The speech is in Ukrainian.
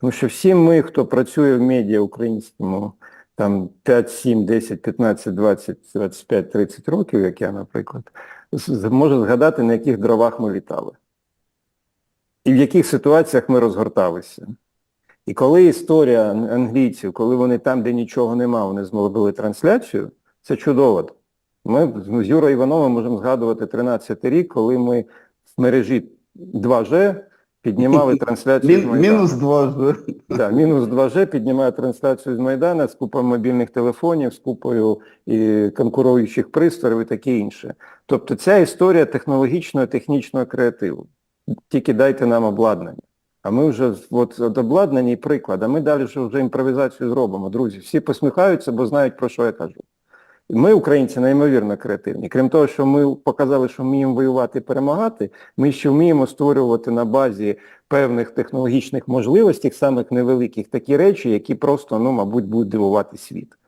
Тому що всі ми, хто працює в медіа українському, там 5, 7, 10, 15, 20, 25, 30 років, як я, наприклад, може згадати, на яких дровах ми літали. І в яких ситуаціях ми розгорталися. І коли історія англійців, коли вони там, де нічого нема, вони зробили трансляцію, це чудово. Ми з Юрою Івановим можемо згадувати 13 рік, коли ми в мережі 2G піднімали трансляцію з Майдану. мінус два ж. Да, мінус 2G піднімає трансляцію з Майдана з купою мобільних телефонів, з купою і конкуруючих пристроїв і таке інше. Тобто ця історія технологічного, технічного креативу. Тільки дайте нам обладнання. А ми вже от, от обладнання і приклад, а ми далі вже, вже імпровізацію зробимо. Друзі, всі посміхаються, бо знають, про що я кажу. Ми, українці, неймовірно креативні. Крім того, що ми показали, що вміємо воювати і перемагати, ми ще вміємо створювати на базі певних технологічних можливостей, самих невеликих, такі речі, які просто, ну, мабуть, будуть дивувати світ.